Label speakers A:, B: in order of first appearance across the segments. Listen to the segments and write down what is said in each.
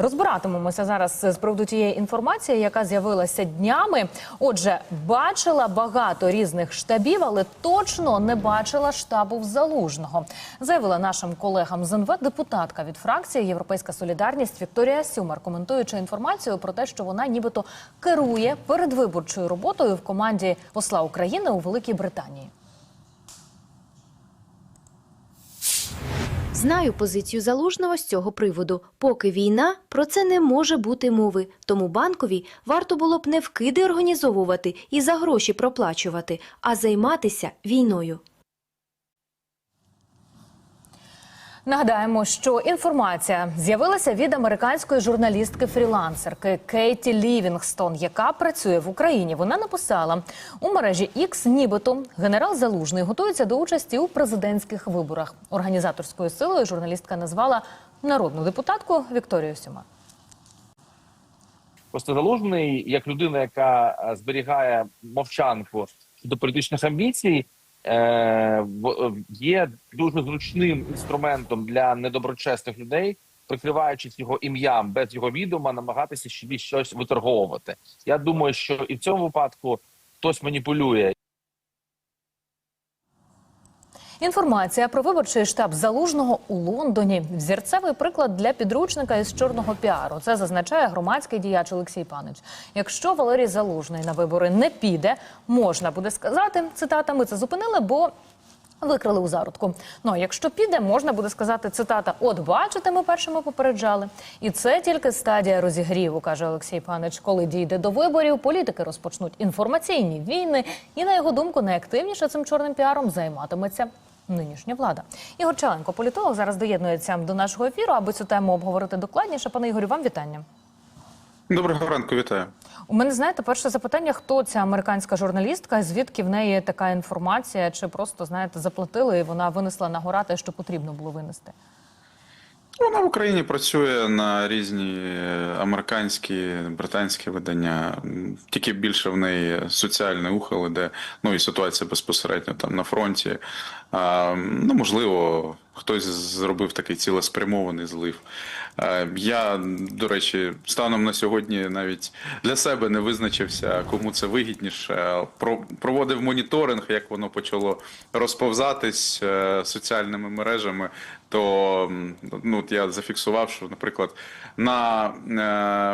A: Розбиратимемося зараз з приводу тієї інформації, яка з'явилася днями. Отже, бачила багато різних штабів, але точно не бачила штабу в залужного. Заявила нашим колегам з НВ депутатка від фракції Європейська Солідарність Вікторія Сюмар, коментуючи інформацію про те, що вона нібито керує передвиборчою роботою в команді посла України у Великій Британії.
B: Знаю позицію залужного з цього приводу. Поки війна, про це не може бути мови. Тому банкові варто було б не вкиди організовувати і за гроші проплачувати, а займатися війною.
A: Нагадаємо, що інформація з'явилася від американської журналістки-фрілансерки Кейті Лівінгстон, яка працює в Україні. Вона написала у мережі X, нібито генерал Залужний готується до участі у президентських виборах. Організаторською силою журналістка назвала народну депутатку Вікторію Сюма.
C: Просто залужний, як людина, яка е, зберігає мовчанку до політичних амбіцій, є дуже зручним інструментом для недоброчесних людей, прикриваючись його ім'ям без його відома, намагатися щось виторговувати. Я думаю, що і в цьому випадку хтось маніпулює
A: Інформація про виборчий штаб залужного у Лондоні взірцевий приклад для підручника із чорного піару. Це зазначає громадський діяч Олексій Панич. Якщо Валерій Залужний на вибори не піде, можна буде сказати цитата. Ми це зупинили, бо. Викрили у зародку. Ну а якщо піде, можна буде сказати цитата: От бачите, ми першими попереджали. І це тільки стадія розігріву, каже Олексій Панич. Коли дійде до виборів, політики розпочнуть інформаційні війни, і на його думку, найактивніше цим чорним піаром займатиметься нинішня влада. Ігор Челенко, політолог, зараз доєднується до нашого ефіру, аби цю тему обговорити докладніше. Пане Ігорю, вам вітання.
D: Доброго ранку, вітаю.
A: У мене знаєте, перше запитання: хто ця американська журналістка? Звідки в неї така інформація? Чи просто знаєте заплатили і вона винесла на гора те, що потрібно було винести?
D: Вона в Україні працює на різні американські, британські видання. Тільки більше в неї соціальний ухил іде, ну і ситуація безпосередньо там на фронті. А, ну, можливо, хтось зробив такий цілеспрямований злив. Е, Я, до речі, станом на сьогодні навіть для себе не визначився, кому це вигідніше. Про- Проводив моніторинг, як воно почало розповзатись е, соціальними мережами. То ну, я зафіксував, що, наприклад, на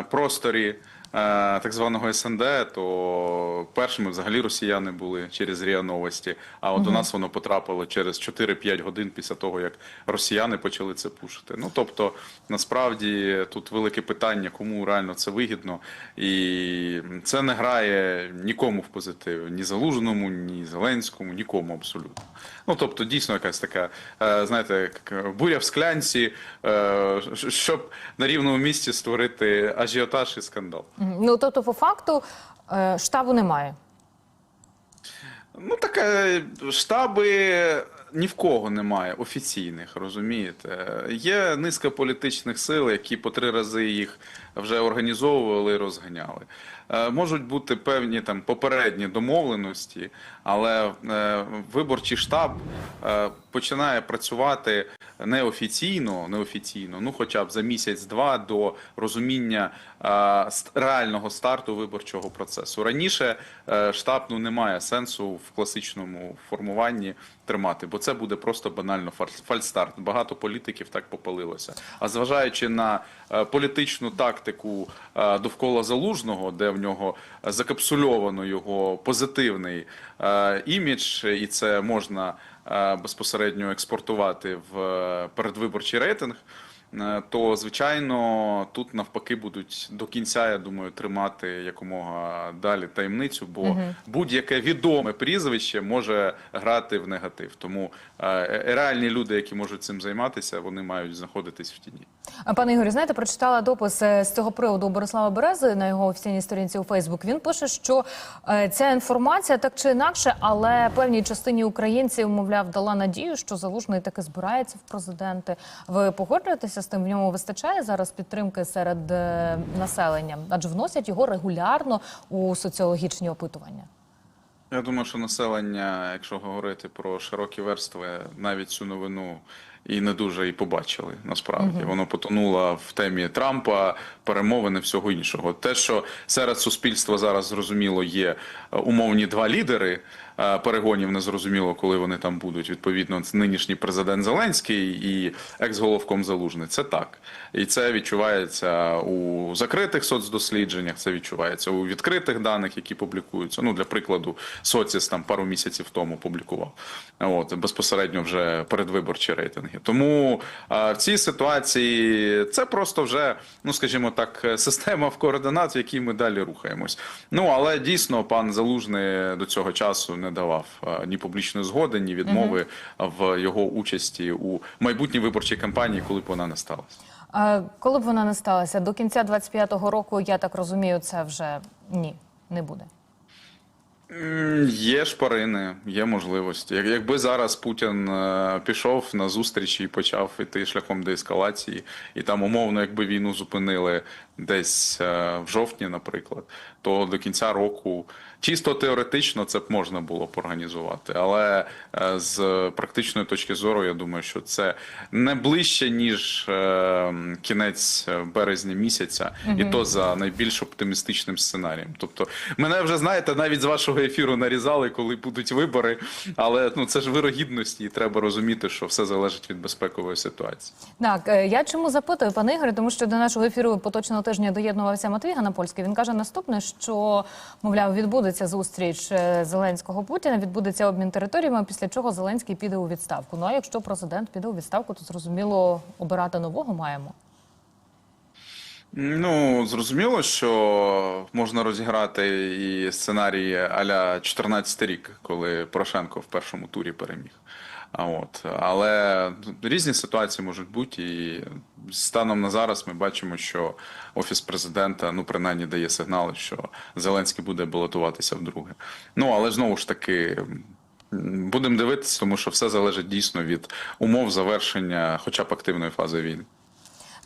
D: е, просторі так званого СНД, то першими взагалі росіяни були через РІА Новості, а от у нас воно потрапило через 4-5 годин після того, як росіяни почали це пушити. Ну тобто, насправді тут велике питання, кому реально це вигідно, і це не грає нікому в позитив, ні Залужному, ні Зеленському, нікому абсолютно. Ну тобто, дійсно якась така, е, знаєте, буря в склянці, е, щоб на рівному місці створити ажіотаж і скандал.
A: Ну тобто, по факту е, штабу немає.
D: Ну таке штаби ні в кого немає офіційних, розумієте. Є низка політичних сил, які по три рази їх вже організовували і розганяли. Е, Можуть бути певні там попередні домовленості, але е, виборчий штаб починає працювати неофіційно, неофіційно, ну хоча б за місяць-два до розуміння е, реального старту виборчого процесу. Раніше е, штаб ну немає сенсу в класичному формуванні тримати, бо це буде просто банально фаль- фальстарт. Багато політиків так попалилося. А зважаючи на е, політичну тактику е, довкола залужного, де в нього закапсульовано його позитивний е, імідж, і це можна безпосередньо експортувати в е, передвиборчий рейтинг. Е, То звичайно тут навпаки будуть до кінця, я думаю, тримати якомога далі таємницю, бо будь-яке відоме прізвище може грати в негатив. Тому е, реальні люди, які можуть цим займатися, вони мають знаходитись в тіні.
A: А, Пане Ігорі, знаєте, прочитала допис е, з цього приводу Борислава Берези на його офіційній сторінці у Фейсбук. Він пише, що е, ця інформація так чи інакше, але певній частині українців, мовляв, дала надію, що залужний таки збирається в президенти. Ви погоджуєтеся з тим? В ньому вистачає зараз підтримки серед е, населення, адже вносять його регулярно у соціологічні опитування.
D: Я думаю, що населення, якщо говорити про широкі верстви, навіть цю новину і не дуже і побачили. Насправді воно потонуло в темі Трампа, перемовини всього іншого. Те, що серед суспільства зараз зрозуміло є е, умовні два лідери. е, Перегонів не зрозуміло, коли вони там будуть. Відповідно, нинішній президент Зеленський і екс-головком Залужний. Це так, і це відчувається у закритих соцдослідженнях. Це відчувається у відкритих даних, які публікуються. Ну для прикладу, соціс там пару місяців тому публікував. От безпосередньо вже передвиборчі рейтинги. Тому е, в цій ситуації це просто вже, ну скажімо так, е, система в координат, в якій ми далі рухаємось. Ну але дійсно пан Залужний до цього часу не давав е, ні публічної згоди, ні відмови в його участі у майбутній виборчій кампанії, коли б вона не сталася.
A: А коли б вона не сталася до кінця 25-го року, я так розумію, це вже ні, не буде.
D: Є шпарини, є можливості. Як- Якби зараз Путін е, пішов на зустріч і почав іти шляхом деескалації, і там умовно, якби війну зупинили десь е, в жовтні, наприклад, то до кінця року чисто теоретично це б можна було б організувати. Але е, з практичної точки зору, я думаю, що це не ближче ніж е, кінець березня місяця, і то за найбільш оптимістичним сценарієм. Тобто, мене вже знаєте, навіть з вашого ефіру нарізали, коли будуть вибори. Але ну це ж вирогідності, і треба розуміти, що все залежить від безпекової ситуації.
A: Так, я чому запитую, пане Ігоре, тому що до нашого ефіру поточного тижня доєднувався Матвій Ганапольський. Він каже наступне, що мовляв відбудеться зустріч е, Зеленського Путіна, відбудеться обмін територіями. Після чого Зеленський піде у відставку. Ну а якщо президент піде у відставку, то зрозуміло обирати нового маємо.
D: Ну зрозуміло, що можна розіграти і сценарії аля 14 рік, коли Порошенко в першому турі переміг. А от але різні ситуації можуть бути, і станом на зараз ми бачимо, що офіс президента ну принаймні дає сигнали, що Зеленський буде балотуватися вдруге. Ну але знову ж таки. Будемо дивитися, тому що все залежить дійсно від умов завершення, хоча б активної фази війни.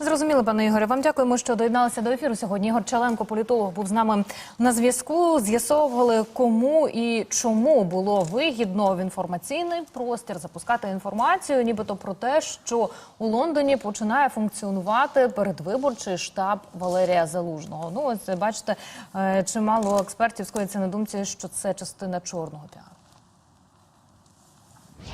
A: Зрозуміло, пане Ігоре. Вам дякуємо, що доєдналися до ефіру. Сьогодні Ігор Чаленко, політолог, був з нами на зв'язку. З'ясовували, кому і чому було вигідно в інформаційний простір запускати інформацію, нібито про те, що у Лондоні починає функціонувати передвиборчий штаб Валерія Залужного. Ну ось бачите, е, чимало експертів сходяться на думці, що це частина чорного піару.